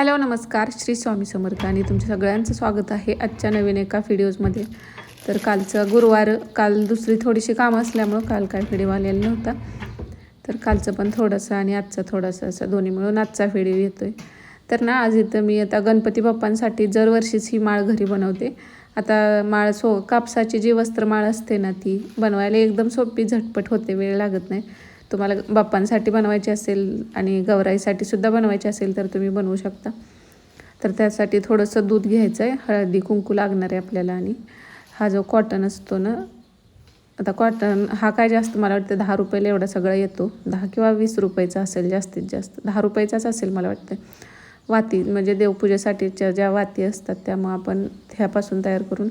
Hello नमस्कार. श्री स्वामी समर्थ आणि तुमच्या सगळ्यांचं स्वागत आहे आजच्या नवीन एका व्हिडिओजमध्ये. तर कालचं गुरुवार काल दुसरी थोडीशी कामं असल्यामुळं काल काय व्हिडिओ आलेला नव्हता. तर कालचं पण थोडंसं आणि आजचं थोडासा असं दोन्ही मिळून आजचा व्हिडिओ येतो आहे तर ना आज इथं मी आता गणपती बाप्पांसाठी दरवर्षीच ही माळ घरी बनवते. आता माळ सो कापसाची जी वस्त्रमाळ असते ना ती बनवायला एकदम सोपी झटपट होते वेळ लागत नाही. तुम्हाला बाप्पांसाठी बनवायची असेल आणि गवराईसाठी सुद्धा बनवायची असेल तर तुम्ही बनवू शकता. तर त्यासाठी थोडंसं दूध घ्यायचं आहे हळदी कुंकू लागणार आहे आपल्याला आणि हा जो कॉटन असतो ना आता कॉटन हा काय जास्त मला वाटतं दहा रुपयाला एवढा सगळं येतो. दहा किंवा वीस रुपयाचा असेल जास्तीत जास्त. दहा रुपयाचाच असेल मला वाटतं. वाती म्हणजे देवपूजेसाठीच्या ज्या वाती असतात त्यामुळं आपण ह्यापासून तयार करून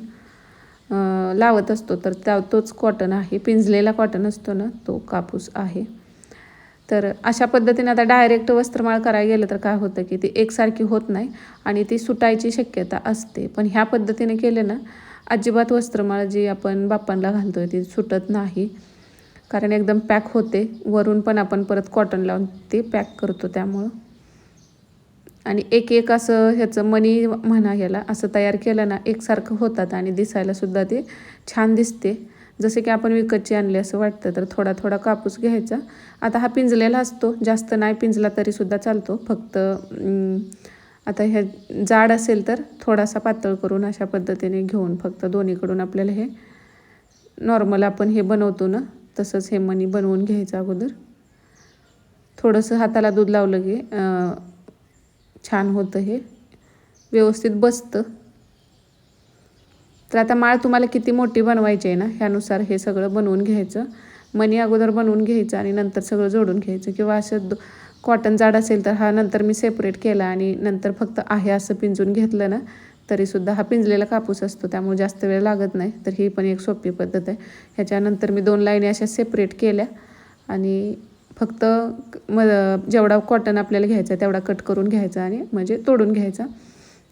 लावत असतो तर त्या तोच कॉटन आहे. पिंजलेला कॉटन असतो ना तो कापूस आहे. तर अशा पद्धतीने आता डायरेक्ट वस्त्रमाळ करायला गेलं तर काय होतं की ती एकसारखी होत नाही आणि ती सुटायची शक्यता असते. पण ह्या पद्धतीने केलं ना अजिबात वस्त्रमाळ जी आपण बाप्पांना घालतोय ती सुटत नाही. कारण एकदम पॅक होते. वरून पण आपण परत कॉटन लावून ते पॅक करतो त्यामुळं. आणि एक एक असं ह्याचं मणी म्हणा ह्याला असं तयार केलं ना एकसारखं होतात आणि दिसायलासुद्धा ते छान दिसते. जसे की आपण विकतची आणले असं वाटतं तर थोडा थोडा कापूस घ्यायचा. आता हा पिंजलेला असतो जास्त नाही पिंजला तरीसुद्धा चालतो. फक्त आता ह्या जाड असेल तर थोडासा पातळ करून अशा पद्धतीने घेऊन फक्त दोन्हीकडून आपल्याला हे नॉर्मल आपण हे बनवतो ना तसंच हे मणी बनवून घ्यायचं अगोदर. थोडंसं हाताला दूध लावलं की छान होतं हे. व्यवस्थित बसतं. तर आता माळ तुम्हाला किती मोठी बनवायची आहे ना ह्यानुसार हे सगळं बनवून घ्यायचं. मनी अगोदर बनवून घ्यायचं आणि नंतर सगळं जोडून घ्यायचं. किंवा असं कॉटन जाड असेल तर हा नंतर मी सेपरेट केला आणि नंतर फक्त आहे असं पिंजून घेतलं ना तरीसुद्धा हा पिंजलेला कापूस असतो त्यामुळे जास्त वेळ लागत नाही. तर ही पण एक सोपी पद्धत आहे. ह्याच्यानंतर मी दोन लाईनी अशा सेपरेट केल्या आणि फक्त म जेवढा कॉटन आपल्याला घ्यायचा आहे तेवढा कट करून घ्यायचा आणि म्हणजे तोडून घ्यायचा.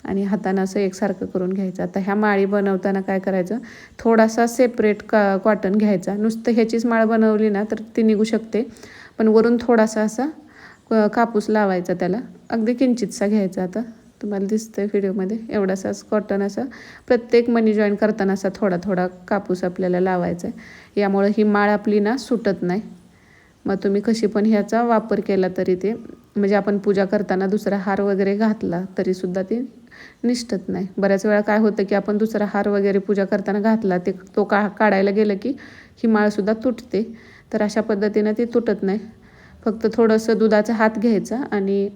आणि हातानं असं एकसारखं करून घ्यायचं. आता ह्या माळी बनवताना काय करायचं? थोडासा सेपरेट का कॉटन घ्यायचा. नुसतं ह्याचीच माळ बनवली ना तर ती निघू शकते. पण वरून थोडासा असा कापूस लावायचा त्याला. अगदी किंचितसा घ्यायचा आता. तुम्हाला दिसतंय व्हिडिओमध्ये एवढासाच कॉटन असा. प्रत्येक मनी जॉईन करताना असा थोडा थोडा कापूस आपल्याला लावायचा आहे. यामुळे ही माळ आपली ना सुटत नाही. मग तुम्ही कशी पण ह्याचा वापर केला तरी ते म्हणजे आपण पूजा करताना दुसरा हार वगैरे घातला तरीसुद्धा ते निष्ठत नाही. बऱ्याच वेळा काय होतं की आपण दुसरा हार वगैरे पूजा करताना घातला ते तो का काढायला गेलं की ही माळसुद्धा तुटते. तर अशा पद्धतीनं ती तुटत नाही. फक्त थोडंसं दुधाचा हात घ्यायचा आणि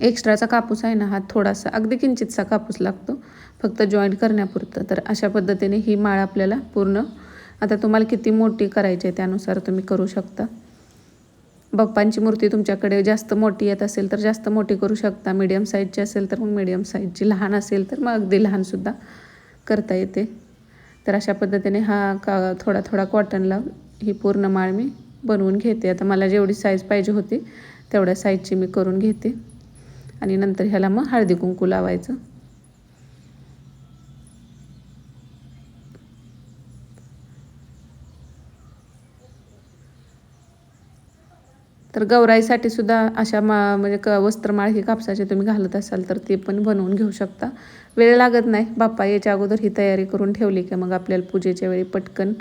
एक्स्ट्राचा कापूस आहे ना हा थोडासा अगदी किंचितसा कापूस लागतो फक्त जॉईंट करण्यापुरतं. तर अशा पद्धतीने ही माळ आपल्याला पूर्ण आता तुम्हाला किती मोठी करायची आहे त्यानुसार तुम्ही करू शकता. बाप्पांची मूर्ती तुमच्याकडे जास्त मोठी येत असेल तर जास्त मोठी करू शकता. मीडियम साईजची असेल तर मग मीडियम साईजची लहान असेल तर मग अगदी लहानसुद्धा करता येते. तर अशा पद्धतीने हा का थोडा थोडा कॉटनला ही पूर्ण माळ मी बनवून घेते. आता मला जेवढी साईज पाहिजे होती तेवढ्या साईजची मी करून घेते. आणि नंतर ह्याला मग हळदी कुंकू लावायचं. तर गौराईसाठी सुद्धा अशा मा म्हणजे क वस्त्रमाळ ही कापसाची तुम्ही घालत असाल तर ते पण बनवून घेऊ शकता. वेळ लागत नाही. बाप्पा याच्या अगोदर ही तयारी करून ठेवली की मग आपल्याला पूजेच्या वेळी पटकन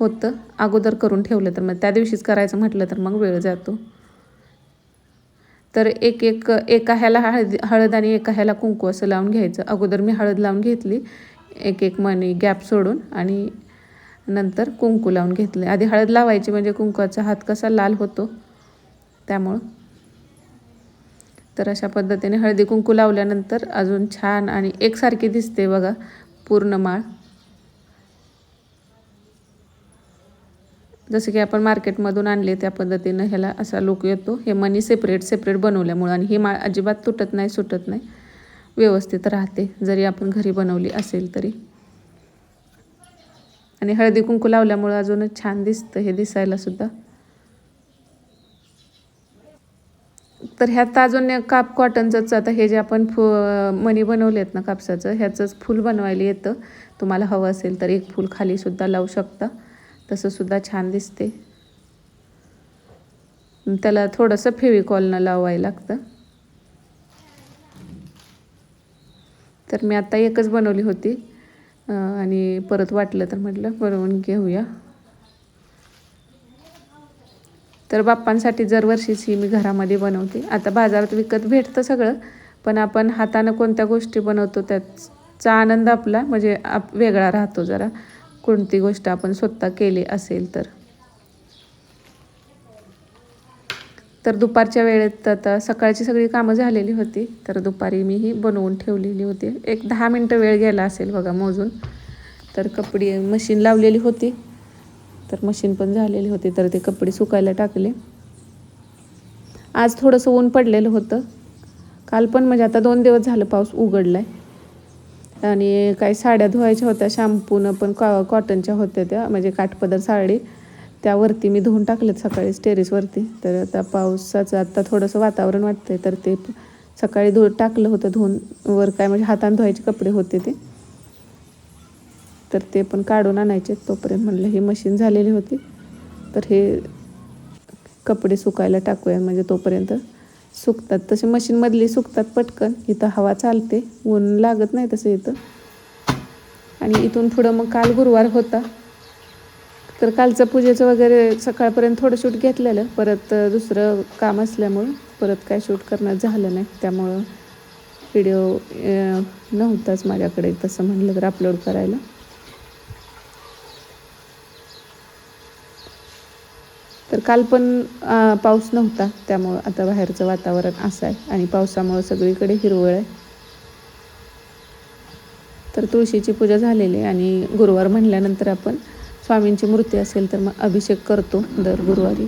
होतं. अगोदर करून ठेवलं तर मग त्या दिवशीच करायचं म्हटलं तर मग वेळ जातो. तर एक एक एका ह्याला हळद हळद आणि एका ह्याला कुंकू असं लावून घ्यायचं. अगोदर मी हळद लावून घेतली. एक एक मनी गॅप सोडून आणि नंतर कुंकू लावून घेतले. आधी हळद लावायची म्हणजे कुंकूचा हात कसा लाल होतो त्यामुळं. तर अशा पद्धतीने हळदी कुंकू लावल्यानंतर अजून छान आणि एकसारखी दिसते बघा पूर्ण माळ. जसं की आपण मार्केटमधून आणले त्या पद्धतीनं ह्याला असा लुक येतो. हे मनी सेपरेट सेपरेट बनवल्यामुळं आणि ही माळ अजिबात तुटत नाही सुटत नाही. व्यवस्थित राहते. जरी आपण घरी बनवली असेल तरी. आणि हळदी कुंकू लावल्यामुळं अजूनच छान दिसतं हे दिसायला सुद्धा. तर ह्यात अजून काप कॉटनचंच आता हे जे आपण फु मणी बनवले आहेत ना कापसाचं ह्याचंच फूल बनवायला येतं. तुम्हाला हवं असेल तर एक फूल खालीसुद्धा लावू शकता. तसंसुद्धा छान दिसते. त्याला थोडंसं फेविकॉलनं लावायला लागतं. तर मी आता एकच बनवली होती. आणि परत वाटलं तर म्हटलं बनवून घेऊया. तर बाप्पांसाठी दरवर्षीच ही मी घरामध्ये बनवते. आता बाजारात विकत भेटतं सगळं पण आपण हातानं कोणत्या गोष्टी बनवतो त्याचा आनंद आपला म्हणजे आप वेगळा राहतो जरा. कोणती गोष्ट आपण स्वतः केली असेल तर. तर दुपारच्या वेळेत आता सकाळची सगळी कामं झालेली होती तर दुपारी मी ही बनवून ठेवलेली होती. एक दहा मिनटं वेळ गेला असेल बघा मोजून. तर कपडे मशीन लावलेली होती. तर मशीन पण झालेली होती तर ते कपडे सुकायला टाकले. आज थोडंसं ऊन पडलेलं होतं. काल पण म्हणजे आता दोन दिवस झालं पाऊस उघडला आहे आणि काही साड्या धुवायच्या होत्या शॅम्पूनं पण कॉ कॉटनच्या होत्या त्या म्हणजे काठपदर साडी. त्यावरती मी धुवून टाकलेत सकाळीच टेरेसवरती तर आता पावसाचं आता थोडंसं वातावरण वाटतंय तर ते सकाळी धु टाकलं होतं धुवून. वर काय म्हणजे हाताने धुवायचे कपडे होते ते. तर ते पण काढून आणायचे. तोपर्यंत म्हणलं ही मशीन झालेली होती तर हे कपडे सुकायला टाकूया. म्हणजे तोपर्यंत सुकतात. तसे मशीनमधली सुकतात पटकन. इथं हवा चालते ऊन लागत नाही तसं इथं. आणि इथून पुढं मग काल गुरुवार होता. तर कालचं पूजेचं वगैरे सकाळपर्यंत थोडं शूट घेतलेलं. परत दुसरं काम असल्यामुळं परत काय शूट करणं झालं नाही. त्यामुळं व्हिडिओ नव्हताच माझ्याकडे तसं म्हणलं तर अपलोड करायला. तर काल पण पाऊस नव्हता. त्यामुळं आता बाहेरचं वातावरण असं आहे. आणि पावसामुळं सगळीकडे हिरवळ आहे. तर तुळशीची पूजा झालेली आहे आणि गुरुवार म्हणल्यानंतर आपण स्वामींची मूर्ती असेल तर मग अभिषेक करतो दर गुरुवारी.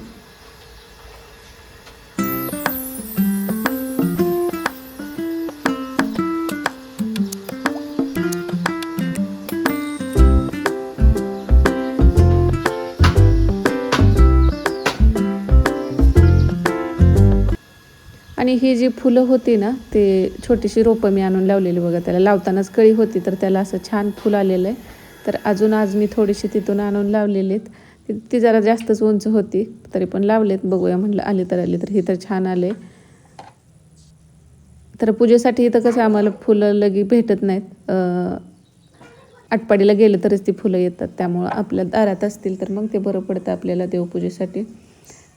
आणि ही जी फुलं होती ना ते छोटीशी रोपं मी आणून लावलेली बघा त्याला लावतानाच कळी होती तर त्याला असं छान फुल आलेलं आहे. तर अजून आज मी थोडीशी तिथून आणून लावलेली आहेत. ती- जरा जास्तच उंच होती तरी पण लावलेत बघूया म्हटलं आली तर आली तर ही तर छान आले. तर पूजेसाठी इथं कसं आम्हाला फुलं लगी भेटत नाहीत. आटपाडीला गेलं तरच ती फुलं येतात त्यामुळं आपल्या दारात असतील तर मग ते बरं पडतं आपल्याला देवपूजेसाठी.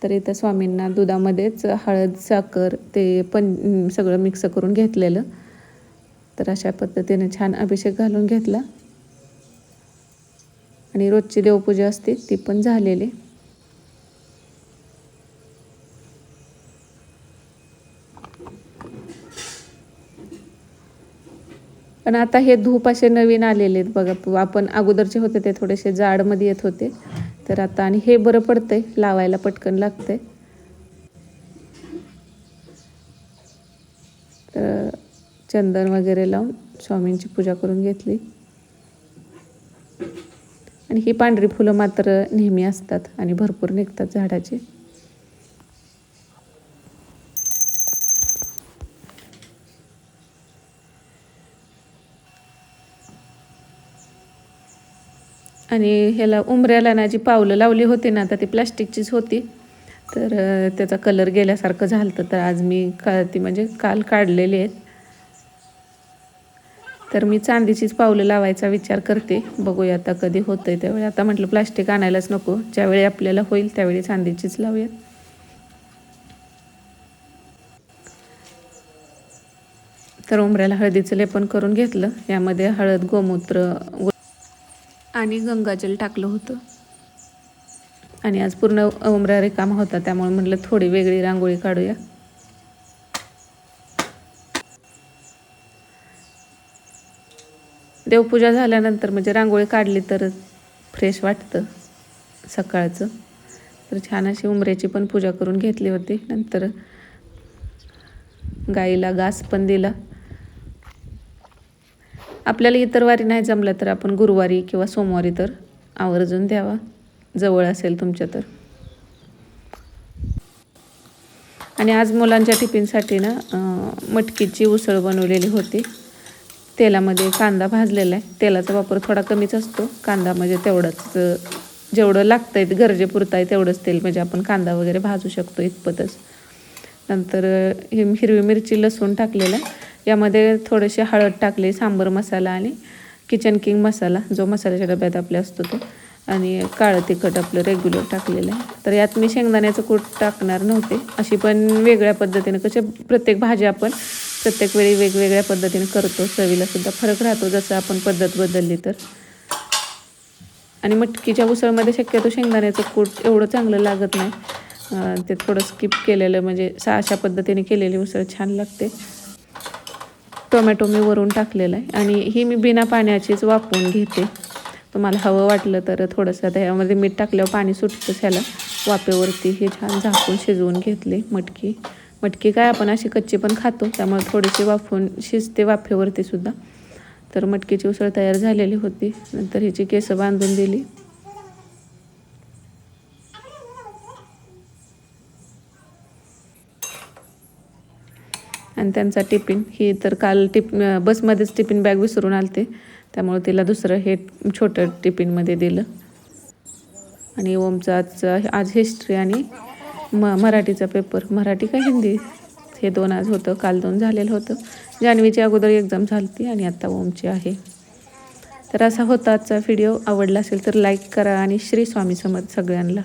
तर इथं स्वामींना दुधामध्येच हळद साखर ते पण सगळं मिक्स करून घेतलेलं. तर अशा पद्धतीने छान अभिषेक घालून घेतला. आणि रोजची देवपूजा असते ती पण झालेली. पण आता हे धूप असे नवीन आलेले आहेत बघा. आपण अगोदरचे होते ते थोडेसे जाडमध्ये येत होते. तर आता आणि हे बरं पडतंय लावायला पटकन लागतंय. तर चंदन वगैरे लावून स्वामींची पूजा करून घेतली. आणि ही पांढरी फुलं मात्र नेहमी असतात आणि भरपूर निघतात झाडाची. आणि ह्याला उंबऱ्याला ना जी पावलं लावली होती ना आता ती प्लास्टिकचीच होती. तर त्याचा कलर गेल्यासारखं झालं तर आज मी का ती म्हणजे काल काढलेली आहेत. तर मी चांदीचीच पावलं लावायचा विचार करते. बघूया आता कधी होतं आहे त्यावेळी. आता म्हटलं प्लास्टिक आणायलाच नको. ज्यावेळी आपल्याला होईल त्यावेळी चांदीचीच लावूयात. तर उंबऱ्याला हळदीचं लेपन करून घेतलं. यामध्ये हळद गोमूत्र आणि गंगाजल टाकलं होतं. आणि आज पूर्ण उमरा रिकामा होता त्यामुळे म्हटलं थोडी वेगळी रांगोळी काढूया. देवपूजा झाल्यानंतर म्हणजे रांगोळी काढली तर फ्रेश वाटतं सकाळचं. तर छान अशी उमऱ्याची पण पूजा करून घेतली होती. नंतर गाईला घास पण दिला. आपल्याला इतर वारी नाही जमलं तर आपण गुरुवारी किंवा सोमवारी तर आवर्जून द्यावा. जवळ असेल तुमच्या तर. आणि आज मुलांच्या टिफिनसाठी ना मटकीची उसळ बनवलेली होती. तेलामध्ये कांदा भाजलेला आहे. तेलाचा वापर थोडा कमीच असतो. कांदा म्हणजे तेवढंच जेवढं लागतं आहे गरजेपुरतं आहे तेवढंच तेल म्हणजे आपण कांदा वगैरे भाजू शकतो इतपतच. नंतर अं, हिरवी मिरची लसूण टाकलेला आहे. यामध्ये थोडेसे हळद टाकले सांबर मसाला आणि किचन किंग मसाला जो मसाल्याच्या डब्यात आपल्या असतो तो. आणि काळं तिखट आपलं रेग्युलर टाकलेलं आहे. तर यात मी शेंगदाण्याचं कूट टाकणार नव्हते. अशी पण वेगळ्या पद्धतीने कसे प्रत्येक भाज्या आपण प्रत्येक वेळी वेगवेगळ्या पद्धतीने करतो. चवीला सुद्धा फरक राहतो जसं आपण पद्धत बदलली तर. आणि मटकीच्या उसळमध्ये शक्यतो शेंगदाण्याचं कूट एवढं चांगलं लागत नाही. ते थोडं स्किप केलेलं म्हणजे सा अशा पद्धतीने केलेली उसळ छान लागते. टोमॅटो मी वरून टाकलेला आहे आणि ही मी बिना पाण्याचीच वापरून घेते. तुम्हाला हवं वाटलं तर थोडंसं त्यामध्ये मीठ टाकल्यावर पाणी सुटतंच ह्याला. वाफेवरती हे छान झाकून शिजवून घेतले मटकी. मटकी काय आपण अशी कच्ची पण खातो त्यामुळे थोडीशी वाफून शिजते वाफेवरती सुद्धा. तर मटकीची उसळ तयार झालेली होती. नंतर हिची केसं बांधून दिली. आणि त्यांचा टिफिन ही तर काल टिप बसमध्येच टिफिन बॅग विसरून आलते. त्यामुळे तिला दुसरं हे छोटं टिफिनमध्ये दिलं. आणि ओमचं आजचं आज हिस्ट्री आणि म मराठीचा पेपर. मराठी का हिंदी? हे दोन आज होतं काल दोन झालेलं होतं. जान्हवीची अगोदर एक्झाम झाली आणि आत्ता ओमची आहे. तर असा होता आजचा व्हिडिओ आवडला असेल तर लाईक करा आणि श्री स्वामी समर्थ सगळ्यांना.